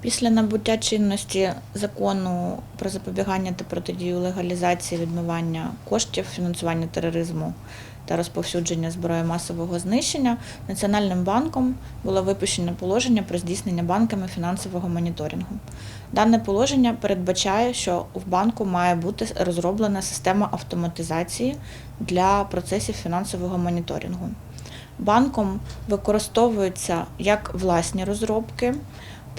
Після набуття чинності закону про запобігання та протидію легалізації відмивання коштів, фінансування тероризму та розповсюдження зброї масового знищення Національним банком було випущено положення про здійснення банками фінансового моніторингу. Дане положення передбачає, що в банку має бути розроблена система автоматизації для процесів фінансового моніторингу. Банком використовуються як власні розробки,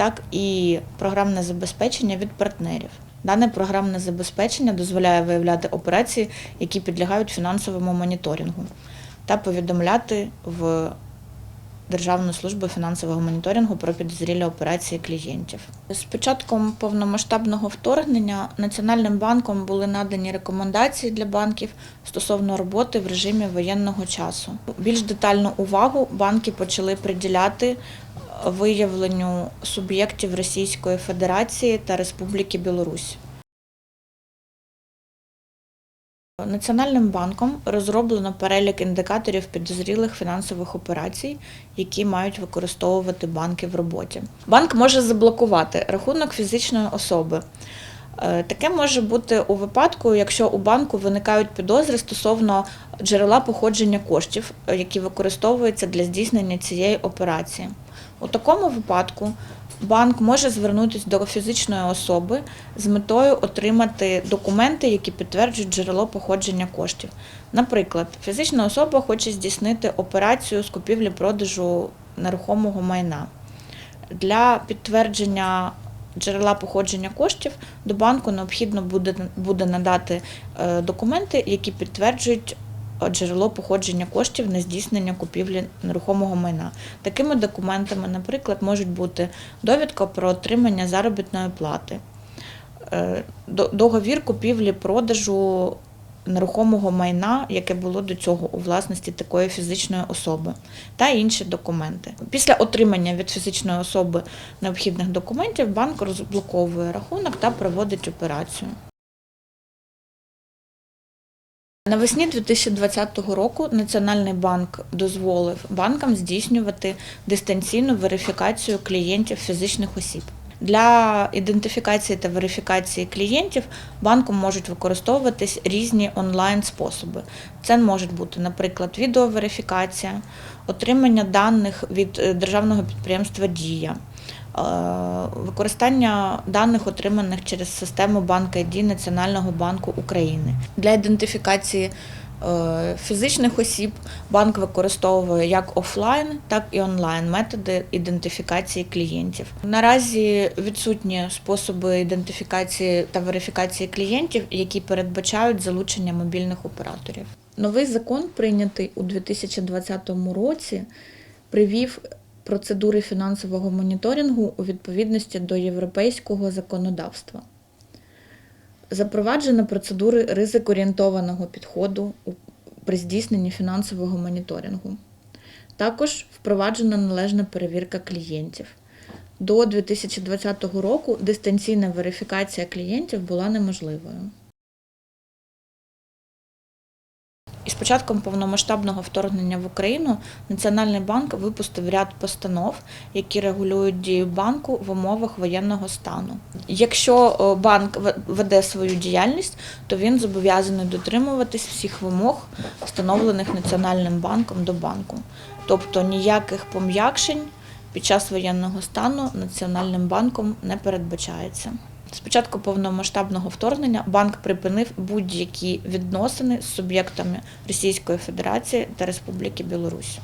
так і програмне забезпечення від партнерів. Дане програмне забезпечення дозволяє виявляти операції, які підлягають фінансовому моніторингу, та повідомляти в Державну службу фінансового моніторингу про підозрілі операції клієнтів. З початком повномасштабного вторгнення Національним банком були надані рекомендації для банків стосовно роботи в режимі воєнного часу. Більш детальну увагу банки почали приділяти виявленню суб'єктів Російської Федерації та Республіки Білорусь. Національним банком розроблено перелік індикаторів підозрілих фінансових операцій, які мають використовувати банки в роботі. Банк може заблокувати рахунок фізичної особи. Е, Таке може бути у випадку, якщо у банку виникають підозри стосовно джерела походження коштів, е, які використовуються для здійснення цієї операції. У такому випадку банк може звернутися до фізичної особи з метою отримати документи, які підтверджують джерело походження коштів. Наприклад, фізична особа хоче здійснити операцію з купівлі-продажу нерухомого майна. Для підтвердження джерела походження коштів до банку необхідно буде, надати е, документи, які підтверджують джерело походження коштів на здійснення купівлі нерухомого майна. Такими документами, наприклад, можуть бути довідка про отримання заробітної плати, е, договір купівлі-продажу нерухомого майна, яке було до цього у власності такої фізичної особи, та інші документи. Після отримання від фізичної особи необхідних документів банк розблоковує рахунок та проводить операцію. Навесні 2020 року Національний банк дозволив банкам здійснювати дистанційну верифікацію клієнтів фізичних осіб. Для ідентифікації та верифікації клієнтів банком можуть використовуватись різні онлайн-способи. Це можуть бути, наприклад, відеоверифікація, отримання даних від е, державного підприємства Дія, використання даних, отриманих через систему Банк ID Національного банку України. Для ідентифікації е, фізичних осіб банк використовує як офлайн, так і онлайн методи ідентифікації клієнтів. Наразі відсутні способи ідентифікації та верифікації клієнтів, які передбачають залучення мобільних операторів. Новий закон, прийнятий у 2020 році, привів процедури фінансового моніторингу у відповідності до європейського законодавства. Запроваджено процедури ризикоорієнтованого підходу при здійсненні фінансового моніторингу. Також впроваджена належна перевірка клієнтів. До 2020 року дистанційна верифікація клієнтів була неможливою. Із початком повномасштабного вторгнення в Україну Національний банк випустив ряд постанов, які регулюють дію банку в умовах воєнного стану. Якщо е, банк веде свою діяльність, то він зобов'язаний дотримуватись всіх вимог, встановлених Національним банком до банку. Тобто ніяких пом'якшень під час воєнного стану Національним банком не передбачається. З початку повномасштабного вторгнення банк припинив будь-які відносини з суб'єктами Російської Федерації та Республіки Білорусь.